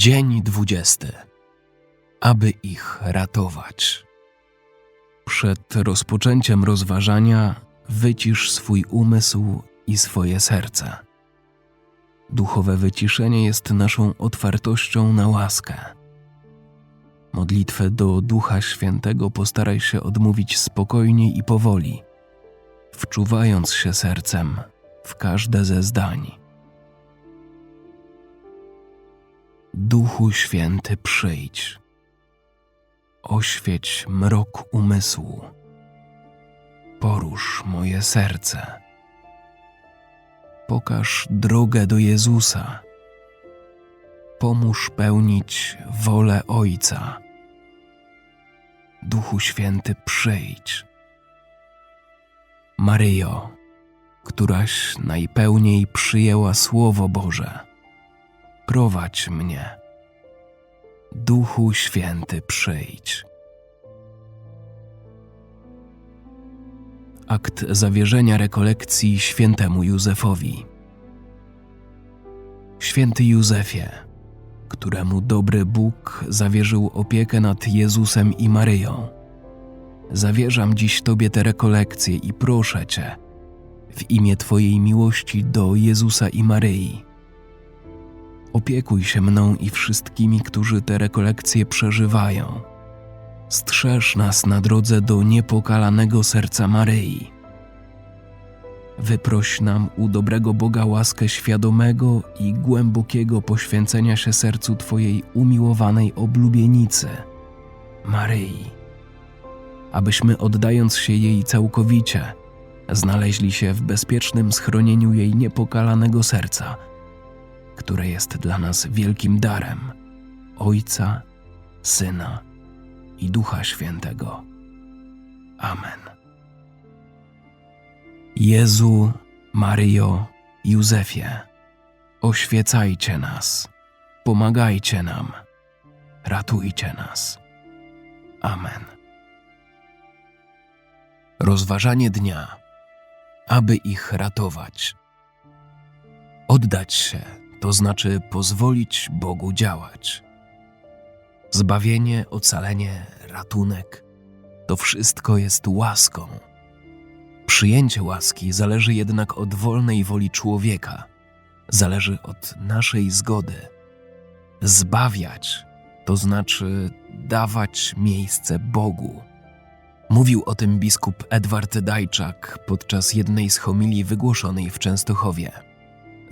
Dzień dwudziesty. Aby ich ratować. Przed rozpoczęciem rozważania wycisz swój umysł i swoje serce. Duchowe wyciszenie jest naszą otwartością na łaskę. Modlitwę do Ducha Świętego postaraj się odmówić spokojnie i powoli, wczuwając się sercem w każde ze zdań. Duchu Święty, przyjdź. Oświeć mrok umysłu. Porusz moje serce. Pokaż drogę do Jezusa. Pomóż pełnić wolę Ojca. Duchu Święty, przyjdź. Maryjo, któraś najpełniej przyjęła Słowo Boże prowadź mnie. Duchu Święty, przyjdź. Akt zawierzenia rekolekcji świętemu Józefowi. Święty Józefie, któremu dobry Bóg zawierzył opiekę nad Jezusem i Maryją, zawierzam dziś Tobie te rekolekcje i proszę Cię, w imię Twojej miłości do Jezusa i Maryi, Opiekuj się mną i wszystkimi, którzy te rekolekcje przeżywają. Strzeż nas na drodze do niepokalanego serca Maryi. Wyproś nam u dobrego Boga łaskę świadomego i głębokiego poświęcenia się sercu Twojej umiłowanej oblubienicy, Maryi, abyśmy oddając się jej całkowicie, znaleźli się w bezpiecznym schronieniu jej niepokalanego serca – które jest dla nas wielkim darem Ojca, Syna i Ducha Świętego. Amen. Jezu, Maryjo, Józefie, oświecajcie nas, pomagajcie nam, ratujcie nas. Amen. Rozważanie dnia, aby ich ratować. Oddać się to znaczy pozwolić Bogu działać. Zbawienie, ocalenie, ratunek to wszystko jest łaską. Przyjęcie łaski zależy jednak od wolnej woli człowieka, zależy od naszej zgody. Zbawiać to znaczy dawać miejsce Bogu. Mówił o tym biskup Edward Dajczak podczas jednej z homilii wygłoszonej w Częstochowie.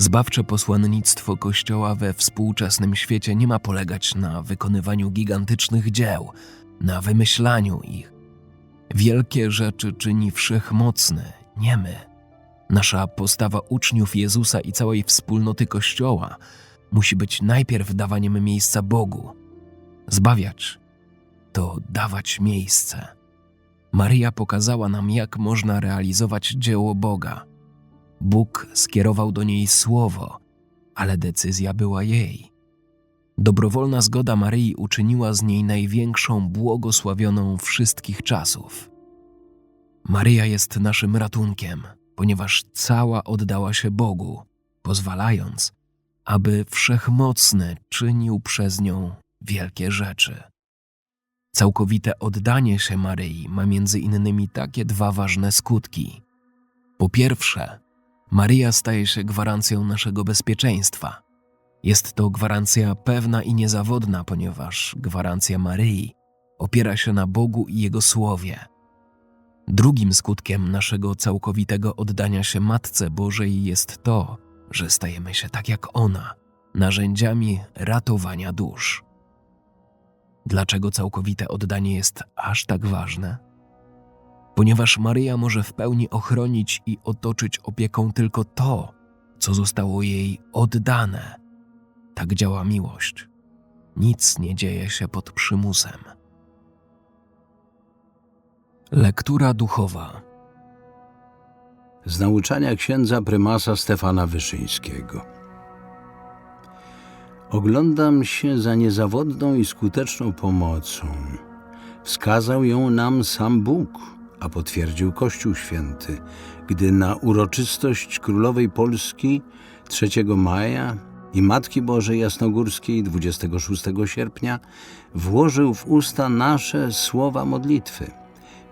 Zbawcze posłannictwo Kościoła we współczesnym świecie nie ma polegać na wykonywaniu gigantycznych dzieł, na wymyślaniu ich. Wielkie rzeczy czyni wszechmocny, nie my. Nasza postawa uczniów Jezusa i całej wspólnoty Kościoła musi być najpierw dawaniem miejsca Bogu. Zbawiać to dawać miejsce. Maryja pokazała nam, jak można realizować dzieło Boga – Bóg skierował do niej słowo, ale decyzja była jej. Dobrowolna zgoda Maryi uczyniła z niej największą błogosławioną wszystkich czasów. Maryja jest naszym ratunkiem, ponieważ cała oddała się Bogu, pozwalając, aby wszechmocny czynił przez nią wielkie rzeczy. Całkowite oddanie się Maryi ma między innymi takie dwa ważne skutki. Po pierwsze, Maryja staje się gwarancją naszego bezpieczeństwa. Jest to gwarancja pewna i niezawodna, ponieważ gwarancja Maryi opiera się na Bogu i Jego Słowie. Drugim skutkiem naszego całkowitego oddania się Matce Bożej jest to, że stajemy się tak jak ona, narzędziami ratowania dusz. Dlaczego całkowite oddanie jest aż tak ważne? Ponieważ Maryja może w pełni ochronić i otoczyć opieką tylko to, co zostało jej oddane. Tak działa miłość. Nic nie dzieje się pod przymusem. Lektura duchowa z nauczania księdza prymasa Stefana Wyszyńskiego. Oglądam się za niezawodną i skuteczną pomocą. Wskazał ją nam sam Bóg a potwierdził Kościół Święty, gdy na uroczystość królowej Polski 3 maja i Matki Bożej Jasnogórskiej 26 sierpnia włożył w usta nasze słowa modlitwy.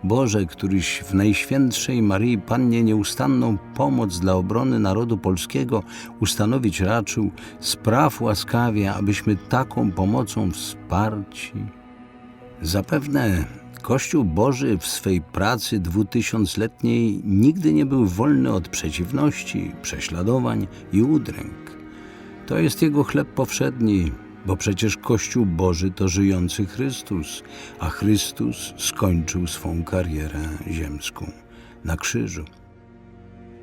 Boże, któryś w Najświętszej Maryi Pannie nieustanną pomoc dla obrony narodu polskiego ustanowić raczył, spraw łaskawie, abyśmy taką pomocą wsparci. Zapewne Kościół Boży w swej pracy dwutysiącletniej nigdy nie był wolny od przeciwności, prześladowań i udręk. To jest jego chleb powszedni, bo przecież Kościół Boży to żyjący Chrystus, a Chrystus skończył swą karierę ziemską na krzyżu.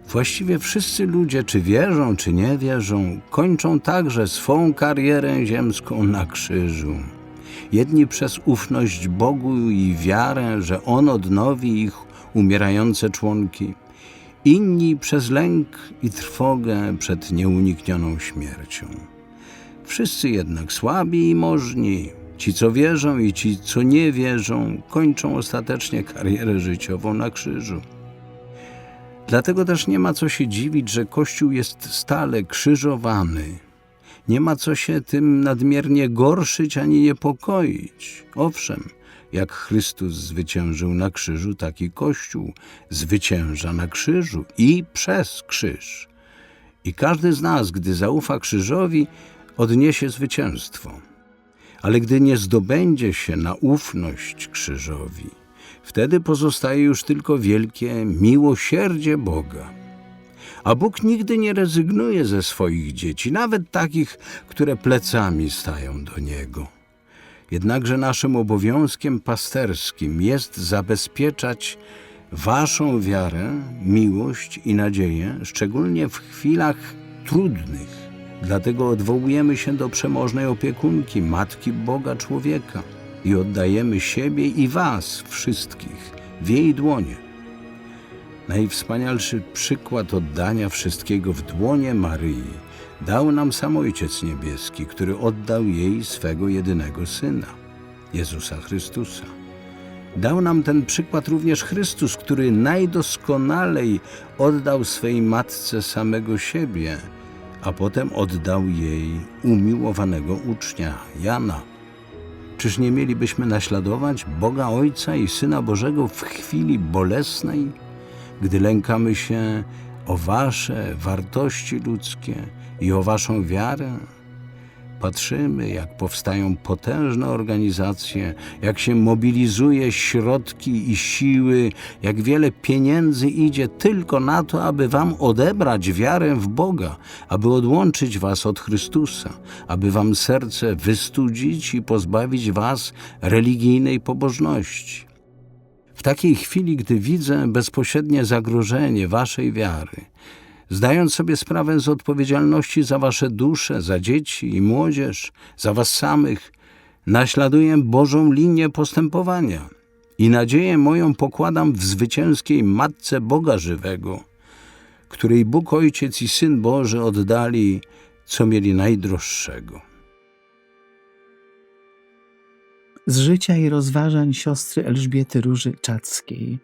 Właściwie wszyscy ludzie, czy wierzą, czy nie wierzą, kończą także swą karierę ziemską na krzyżu. Jedni przez ufność Bogu i wiarę, że On odnowi ich umierające członki, inni przez lęk i trwogę przed nieuniknioną śmiercią. Wszyscy jednak słabi i możni, ci co wierzą i ci co nie wierzą, kończą ostatecznie karierę życiową na krzyżu. Dlatego też nie ma co się dziwić, że Kościół jest stale krzyżowany. Nie ma co się tym nadmiernie gorszyć ani niepokoić. Owszem, jak Chrystus zwyciężył na krzyżu, taki Kościół zwycięża na krzyżu i przez krzyż. I każdy z nas, gdy zaufa krzyżowi, odniesie zwycięstwo. Ale gdy nie zdobędzie się na ufność krzyżowi, wtedy pozostaje już tylko wielkie miłosierdzie Boga. A Bóg nigdy nie rezygnuje ze swoich dzieci, nawet takich, które plecami stają do Niego. Jednakże naszym obowiązkiem pasterskim jest zabezpieczać Waszą wiarę, miłość i nadzieję, szczególnie w chwilach trudnych. Dlatego odwołujemy się do przemożnej opiekunki, Matki Boga Człowieka i oddajemy siebie i Was wszystkich w jej dłonie. Najwspanialszy przykład oddania wszystkiego w dłonie Maryi dał nam sam Ojciec Niebieski, który oddał jej swego jedynego Syna, Jezusa Chrystusa. Dał nam ten przykład również Chrystus, który najdoskonalej oddał swej Matce samego siebie, a potem oddał jej umiłowanego ucznia, Jana. Czyż nie mielibyśmy naśladować Boga Ojca i Syna Bożego w chwili bolesnej, gdy lękamy się o Wasze wartości ludzkie i o Waszą wiarę? Patrzymy, jak powstają potężne organizacje, jak się mobilizuje środki i siły, jak wiele pieniędzy idzie tylko na to, aby Wam odebrać wiarę w Boga, aby odłączyć Was od Chrystusa, aby Wam serce wystudzić i pozbawić Was religijnej pobożności. W takiej chwili, gdy widzę bezpośrednie zagrożenie Waszej wiary, zdając sobie sprawę z odpowiedzialności za wasze dusze, za dzieci i młodzież, za was samych, naśladuję Bożą linię postępowania i nadzieję moją pokładam w zwycięskiej Matce Boga Żywego, której Bóg Ojciec i Syn Boży oddali, co mieli najdroższego. Z życia i rozważań siostry Elżbiety Róży Czackiej.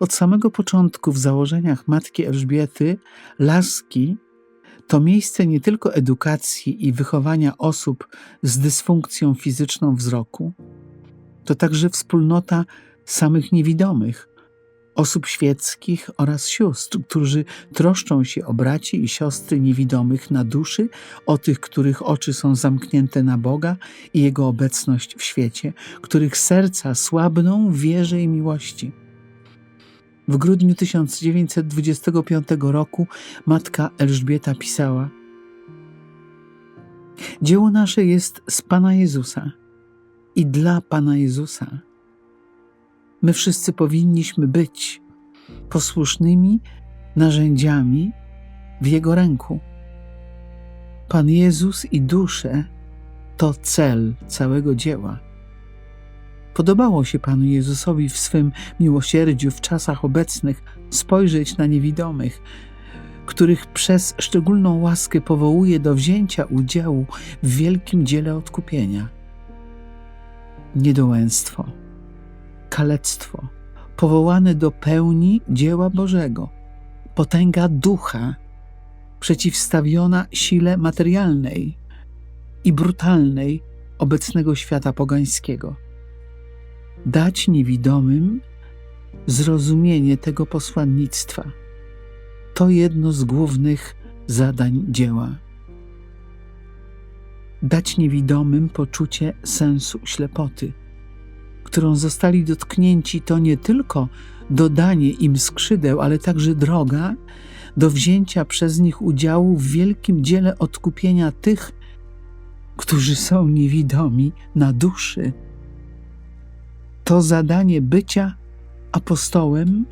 Od samego początku w założeniach matki Elżbiety laski to miejsce nie tylko edukacji i wychowania osób z dysfunkcją fizyczną wzroku, to także wspólnota samych niewidomych, osób świeckich oraz sióstr, którzy troszczą się o braci i siostry niewidomych na duszy, o tych, których oczy są zamknięte na Boga i Jego obecność w świecie, których serca słabną w wierze i miłości. W grudniu 1925 roku matka Elżbieta pisała: Dzieło nasze jest z Pana Jezusa i dla Pana Jezusa. My wszyscy powinniśmy być posłusznymi narzędziami w Jego ręku. Pan Jezus i dusze to cel całego dzieła. Podobało się Panu Jezusowi w swym miłosierdziu w czasach obecnych spojrzeć na niewidomych, których przez szczególną łaskę powołuje do wzięcia udziału w wielkim dziele odkupienia. Niedołęstwo, kalectwo, powołane do pełni dzieła Bożego, potęga ducha przeciwstawiona sile materialnej i brutalnej obecnego świata pogańskiego. Dać niewidomym zrozumienie tego posłannictwa. To jedno z głównych zadań dzieła. Dać niewidomym poczucie sensu ślepoty, którą zostali dotknięci, to nie tylko dodanie im skrzydeł, ale także droga do wzięcia przez nich udziału w wielkim dziele odkupienia tych, którzy są niewidomi na duszy. To zadanie bycia apostołem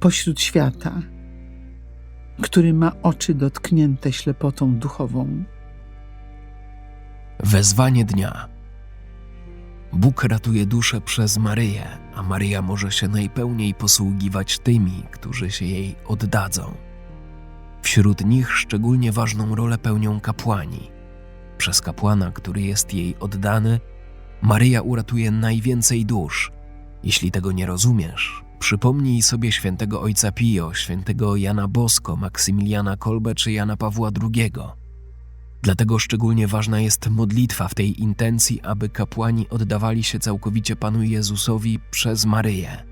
pośród świata, który ma oczy dotknięte ślepotą duchową. Wezwanie dnia. Bóg ratuje duszę przez Maryję, a Maryja może się najpełniej posługiwać tymi, którzy się jej oddadzą. Wśród nich szczególnie ważną rolę pełnią kapłani. Przez kapłana, który jest jej oddany, Maryja uratuje najwięcej dusz. Jeśli tego nie rozumiesz, przypomnij sobie świętego ojca Pio, świętego Jana Bosko, Maksymiliana Kolbe czy Jana Pawła II. Dlatego szczególnie ważna jest modlitwa w tej intencji, aby kapłani oddawali się całkowicie Panu Jezusowi przez Maryję.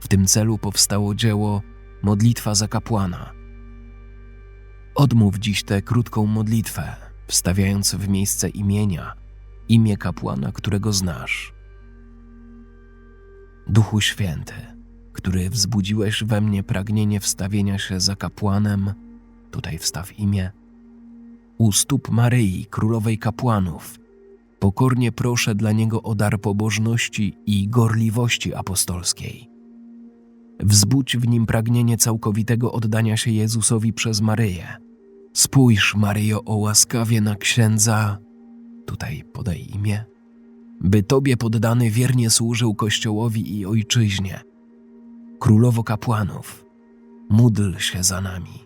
W tym celu powstało dzieło Modlitwa za kapłana. Odmów dziś tę krótką modlitwę, wstawiając w miejsce imienia imię kapłana, którego znasz. Duchu Święty, który wzbudziłeś we mnie pragnienie wstawienia się za kapłanem, tutaj wstaw imię u stóp Maryi, królowej kapłanów. Pokornie proszę dla niego o dar pobożności i gorliwości apostolskiej. Wzbudź w nim pragnienie całkowitego oddania się Jezusowi przez Maryję. Spójrz, Maryjo, o łaskawie na księdza, tutaj podaj imię, by Tobie poddany wiernie służył Kościołowi i Ojczyźnie. Królowo kapłanów, módl się za nami.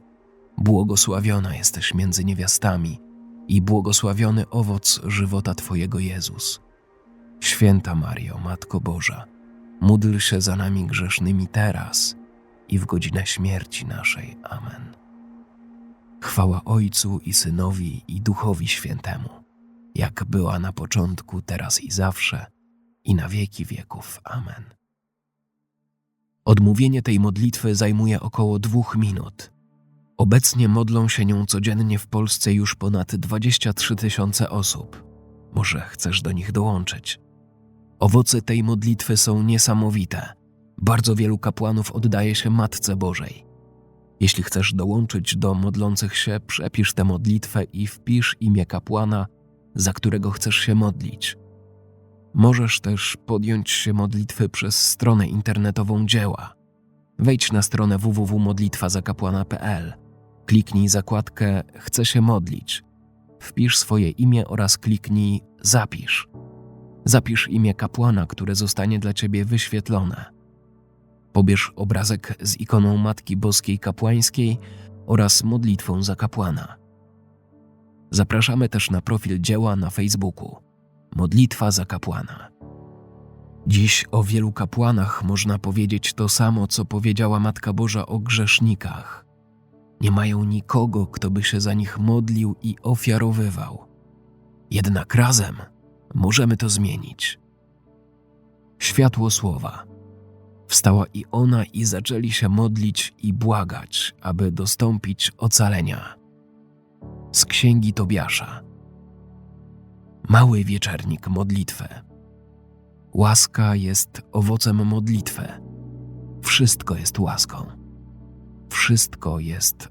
Błogosławiona jesteś między niewiastami i błogosławiony owoc żywota Twojego Jezus. Święta Mario, Matko Boża, módl się za nami grzesznymi teraz i w godzinę śmierci naszej. Amen. Chwała Ojcu i Synowi i Duchowi Świętemu, jak była na początku, teraz i zawsze, i na wieki wieków. Amen. Odmówienie tej modlitwy zajmuje około dwóch minut. Obecnie modlą się nią codziennie w Polsce już ponad 23 tysiące osób. Może chcesz do nich dołączyć. Owoce tej modlitwy są niesamowite. Bardzo wielu kapłanów oddaje się Matce Bożej. Jeśli chcesz dołączyć do modlących się, przepisz tę modlitwę i wpisz imię kapłana, za którego chcesz się modlić. Możesz też podjąć się modlitwy przez stronę internetową dzieła. Wejdź na stronę www.modlitwazakapłana.pl. Kliknij zakładkę Chcę się modlić. Wpisz swoje imię oraz kliknij Zapisz. Zapisz imię kapłana, które zostanie dla ciebie wyświetlone. Pobierz obrazek z ikoną Matki Boskiej Kapłańskiej oraz modlitwą za kapłana. Zapraszamy też na profil dzieła na Facebooku. Modlitwa za kapłana. Dziś o wielu kapłanach można powiedzieć to samo, co powiedziała Matka Boża o grzesznikach. Nie mają nikogo, kto by się za nich modlił i ofiarowywał. Jednak razem możemy to zmienić. Światło słowa. Wstała i ona, i zaczęli się modlić i błagać, aby dostąpić ocalenia. Z księgi Tobiasza. Mały wieczernik modlitwę. Łaska jest owocem modlitwy. Wszystko jest łaską. Wszystko jest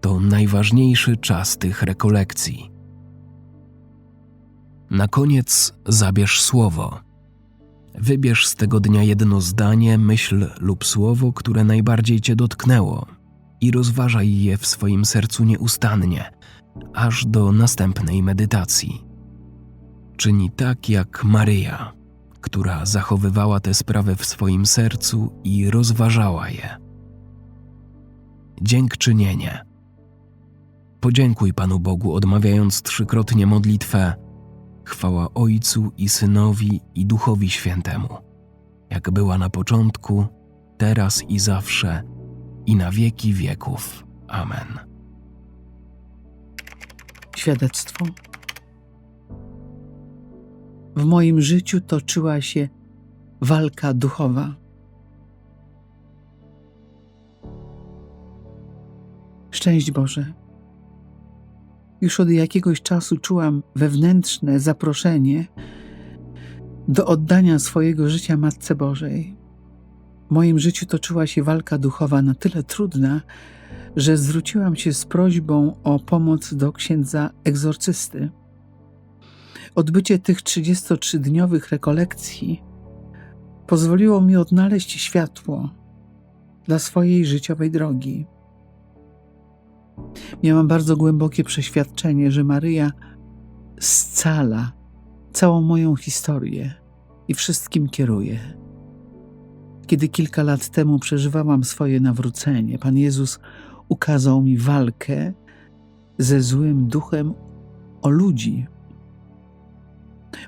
to najważniejszy czas tych rekolekcji. Na koniec zabierz słowo. Wybierz z tego dnia jedno zdanie, myśl lub słowo, które najbardziej cię dotknęło i rozważaj je w swoim sercu nieustannie, aż do następnej medytacji. Czyni tak jak Maryja, która zachowywała tę sprawę w swoim sercu i rozważała je. Dziękczynienie. Podziękuj Panu Bogu, odmawiając trzykrotnie modlitwę Chwała Ojcu i Synowi i Duchowi Świętemu, jak była na początku, teraz i zawsze, i na wieki wieków. Amen. Świadectwo. W moim życiu toczyła się walka duchowa. Szczęść Boże. Już od jakiegoś czasu czułam wewnętrzne zaproszenie do oddania swojego życia Matce Bożej. W moim życiu toczyła się walka duchowa na tyle trudna, że zwróciłam się z prośbą o pomoc do księdza egzorcysty. Odbycie tych 33-dniowych rekolekcji pozwoliło mi odnaleźć światło dla swojej życiowej drogi. Miałam bardzo głębokie przeświadczenie, że Maryja scala całą moją historię i wszystkim kieruje. Kiedy kilka lat temu przeżywałam swoje nawrócenie, Pan Jezus ukazał mi walkę ze złym duchem o ludzi.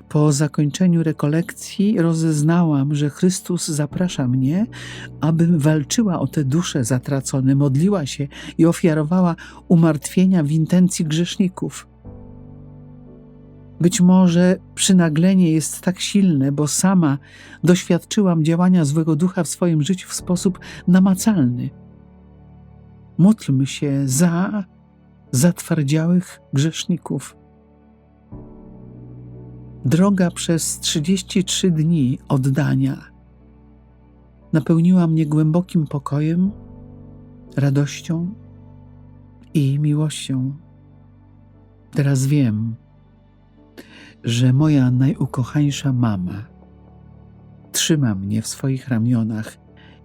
Po zakończeniu rekolekcji rozeznałam, że Chrystus zaprasza mnie, abym walczyła o te dusze zatracone, modliła się i ofiarowała umartwienia w intencji grzeszników. Być może przynaglenie jest tak silne, bo sama doświadczyłam działania złego ducha w swoim życiu w sposób namacalny. Módlmy się za zatwardziałych grzeszników. Droga przez 33 dni oddania napełniła mnie głębokim pokojem, radością i miłością. Teraz wiem, że moja najukochańsza mama trzyma mnie w swoich ramionach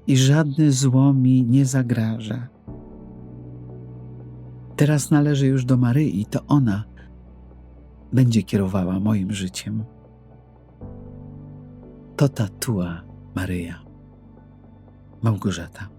i żadne zło mi nie zagraża. Teraz należy już do Maryi, to ona będzie kierowała moim życiem. To ta tua Maryja, Małgorzata.